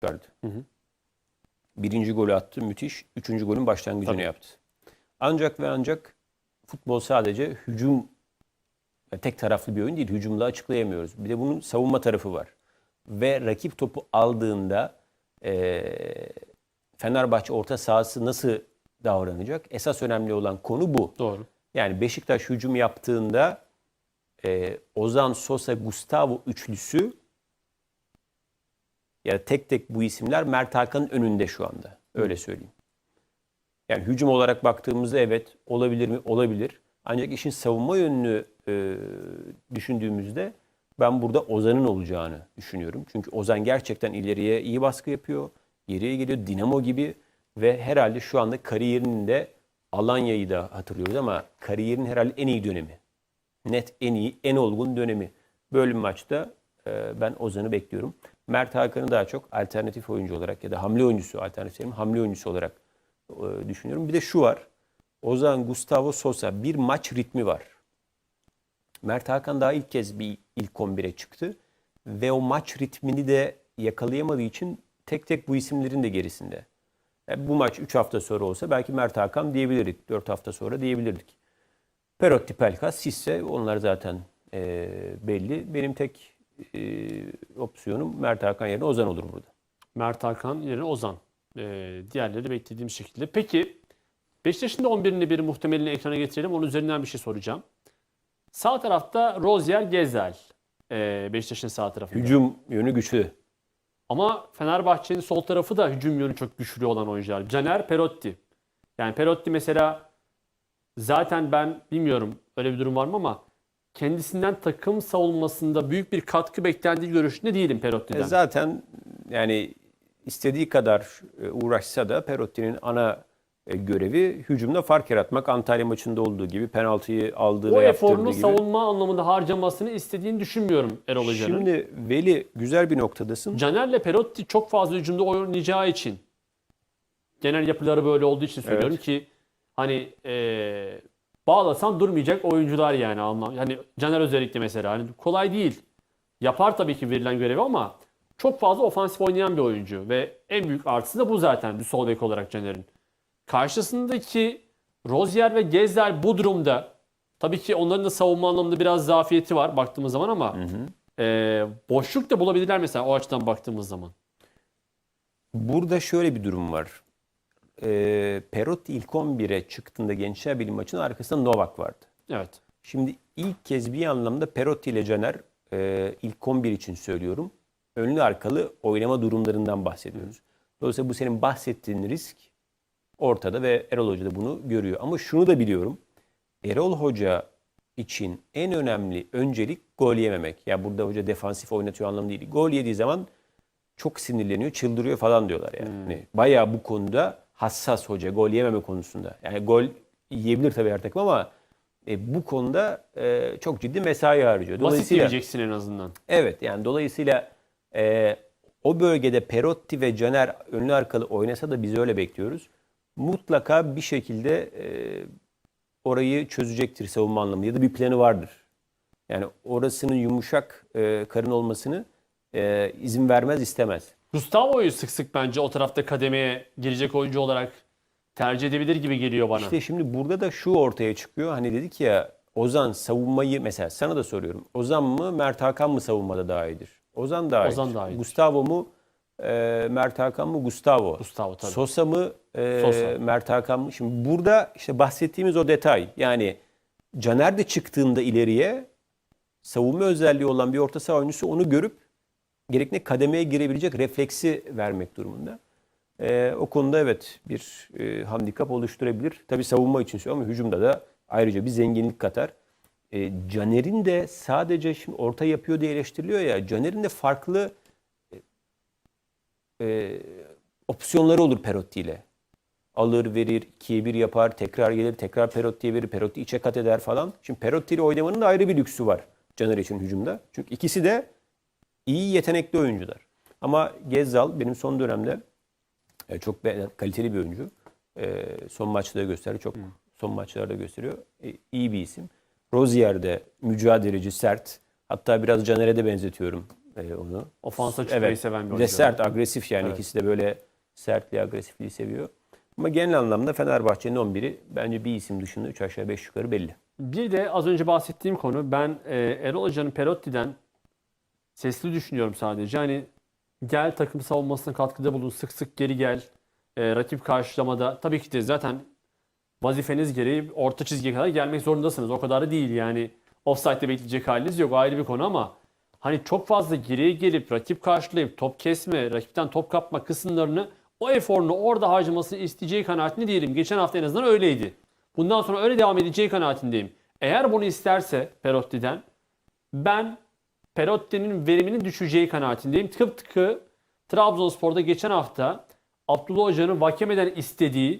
çıkardı. Birinci golü attı müthiş. Üçüncü golün başlangıcını Tabii. yaptı. Ancak ve ancak futbol sadece hücum yani tek taraflı bir oyun değil. Hücumla açıklayamıyoruz. Bir de bunun savunma tarafı var. Ve rakip topu aldığında eee, Fenerbahçe orta sahası nasıl davranacak? Esas önemli olan konu bu. Doğru. Yani Beşiktaş hücum yaptığında e, Ozan, Sosa, Gustavo üçlüsü ya tek tek bu isimler Mert Hakan'ın önünde şu anda. Öyle söyleyeyim. Yani hücum olarak baktığımızda evet olabilir mi? Olabilir. Ancak işin savunma yönünü e, düşündüğümüzde ben burada Ozan'ın olacağını düşünüyorum. Çünkü Ozan gerçekten ileriye iyi baskı yapıyor. Geriye geliyor Dinamo gibi ve herhalde şu anda kariyerinin de Alanya'yı da hatırlıyoruz ama kariyerinin herhalde en iyi dönemi. Net en iyi, en olgun dönemi. Böyle bir maçta e, ben Ozan'ı bekliyorum. Mert Hakan'ı daha çok alternatif oyuncu olarak ya da hamle oyuncusu, alternatif mi? hamle oyuncusu olarak e, düşünüyorum. Bir de şu var. Ozan, Gustavo, Sosa bir maç ritmi var. Mert Hakan daha ilk kez bir ilk 11'e çıktı. Ve o maç ritmini de yakalayamadığı için tek tek bu isimlerin de gerisinde. E, bu maç 3 hafta sonra olsa belki Mert Hakan diyebilirdik. 4 hafta sonra diyebilirdik. Perotti, Pelkas, Sisse onlar zaten e, belli. Benim tek e, opsiyonum Mert Hakan yerine Ozan olur burada. Mert Hakan yerine Ozan. Ee, diğerleri beklediğim şekilde. Peki Beşiktaş'ın da 11'ini bir muhtemelini ekrana getirelim. Onun üzerinden bir şey soracağım. Sağ tarafta Rozier Gezel. Ee, Beşiktaş'ın sağ tarafında. Hücum yönü güçlü. Ama Fenerbahçe'nin sol tarafı da hücum yönü çok güçlü olan oyuncular. Caner Perotti. Yani Perotti mesela zaten ben bilmiyorum öyle bir durum var mı ama kendisinden takım savunmasında büyük bir katkı beklendiği görüşünde değilim E, Perotti'den. zaten yani istediği kadar e, uğraşsa da Perotti'nin ana e, görevi hücumda fark yaratmak. Antalya maçında olduğu gibi penaltıyı aldığı o ve yaptırdığı eforunu gibi. savunma anlamında harcamasını istediğini düşünmüyorum Erol Hoca'nın. Şimdi Veli güzel bir noktadasın. Caner'le Perotti çok fazla hücumda oynayacağı için genel yapıları böyle olduğu için söylüyorum Evet. ki hani eee bağlasan durmayacak oyuncular yani anlam. Yani Caner özellikle mesela hani kolay değil. Yapar tabii ki verilen görevi ama çok fazla ofansif oynayan bir oyuncu ve en büyük artısı da bu zaten bir sol bek olarak Caner'in. Karşısındaki Rozier ve Gezer bu durumda tabii ki onların da savunma anlamında biraz zafiyeti var baktığımız zaman ama eee, boşluk da bulabilirler mesela o açıdan baktığımız zaman. Burada şöyle bir durum var. E, Perotti ilk 11'e çıktığında Gençler Birliği maçının arkasında Novak vardı. Evet. Şimdi ilk kez bir anlamda Perotti ile Caner e, ilk 11 için söylüyorum. Önlü arkalı oynama durumlarından bahsediyoruz. Dolayısıyla bu senin bahsettiğin risk ortada ve Erol Hoca da bunu görüyor. Ama şunu da biliyorum. Erol Hoca için en önemli öncelik gol yememek. Yani burada hoca defansif oynatıyor anlamı değil. Gol yediği zaman çok sinirleniyor, çıldırıyor falan diyorlar yani. Hani bayağı bu konuda hassas hoca gol yememe konusunda. Yani gol yiyebilir tabii her takım ama e, bu konuda e, çok ciddi mesai harcıyor. Basit yiyeceksin en azından. evet yani dolayısıyla e, o bölgede Perotti ve Caner önlü arkalı oynasa da biz öyle bekliyoruz. Mutlaka bir şekilde e, orayı çözecektir savunma anlamında ya da bir planı vardır. Yani orasının yumuşak e, karın olmasını e, izin vermez istemez. Gustavo'yu sık sık bence o tarafta kademeye girecek oyuncu olarak tercih edebilir gibi geliyor bana. İşte şimdi burada da şu ortaya çıkıyor. Hani dedik ya Ozan savunmayı mesela sana da soruyorum. Ozan mı Mert Hakan mı savunmada daha iyidir? Ozan daha Ozan iyidir. daha iyidir. Gustavo mu e, Mert Hakan mı Gustavo? Gustavo tabii. Sosa mı e, Sosa. Mert Hakan mı? Şimdi burada işte bahsettiğimiz o detay. Yani Caner de çıktığında ileriye savunma özelliği olan bir orta saha oyuncusu onu görüp gerekli kademeye girebilecek refleksi vermek durumunda. Ee, o konuda evet bir e, handikap oluşturabilir. Tabii savunma için söylüyorum ama hücumda da ayrıca bir zenginlik katar. E, Caner'in de sadece şimdi orta yapıyor diye eleştiriliyor ya. Caner'in de farklı e, e, opsiyonları olur Perotti ile. Alır verir, ikiye bir yapar, tekrar gelir, tekrar Perotti'ye verir, Perotti içe kat eder falan. Şimdi Perotti ile oynamanın da ayrı bir lüksü var Caner için hücumda. Çünkü ikisi de iyi yetenekli oyuncular. Ama Gezzal benim son dönemde e, çok be- kaliteli bir oyuncu. E, son maçta da gösterdi. Çok son maçlarda gösteriyor. E, iyi bir isim. Rozier de mücadeleci, sert. Hatta biraz Caner'e de benzetiyorum. e, onu. Ofansa çıkmayı seven bir de oyuncu. sert, agresif yani ikisi de böyle sertliği, agresifliği seviyor. Ama genel anlamda Fenerbahçe'nin 11'i bence bir isim dışında 3 aşağı 5 yukarı belli. Bir de az önce bahsettiğim konu ben e, Erol Hoca'nın Perotti'den sesli düşünüyorum sadece. Hani gel takım savunmasına katkıda bulun, sık sık geri gel. E, rakip karşılamada tabii ki de zaten vazifeniz gereği orta çizgiye kadar gelmek zorundasınız. O kadar da değil yani. Offside'de bekleyecek haliniz yok. Ayrı bir konu ama hani çok fazla geriye gelip rakip karşılayıp top kesme, rakipten top kapma kısımlarını o eforunu orada harcamasını isteyeceği kanaatinde değilim. Geçen hafta en azından öyleydi. Bundan sonra öyle devam edeceği kanaatindeyim. Eğer bunu isterse Perotti'den ben Perotti'nin veriminin düşeceği kanaatindeyim. Tıpkı Trabzonspor'da geçen hafta Abdullah Hoca'nın Vakeme'den istediği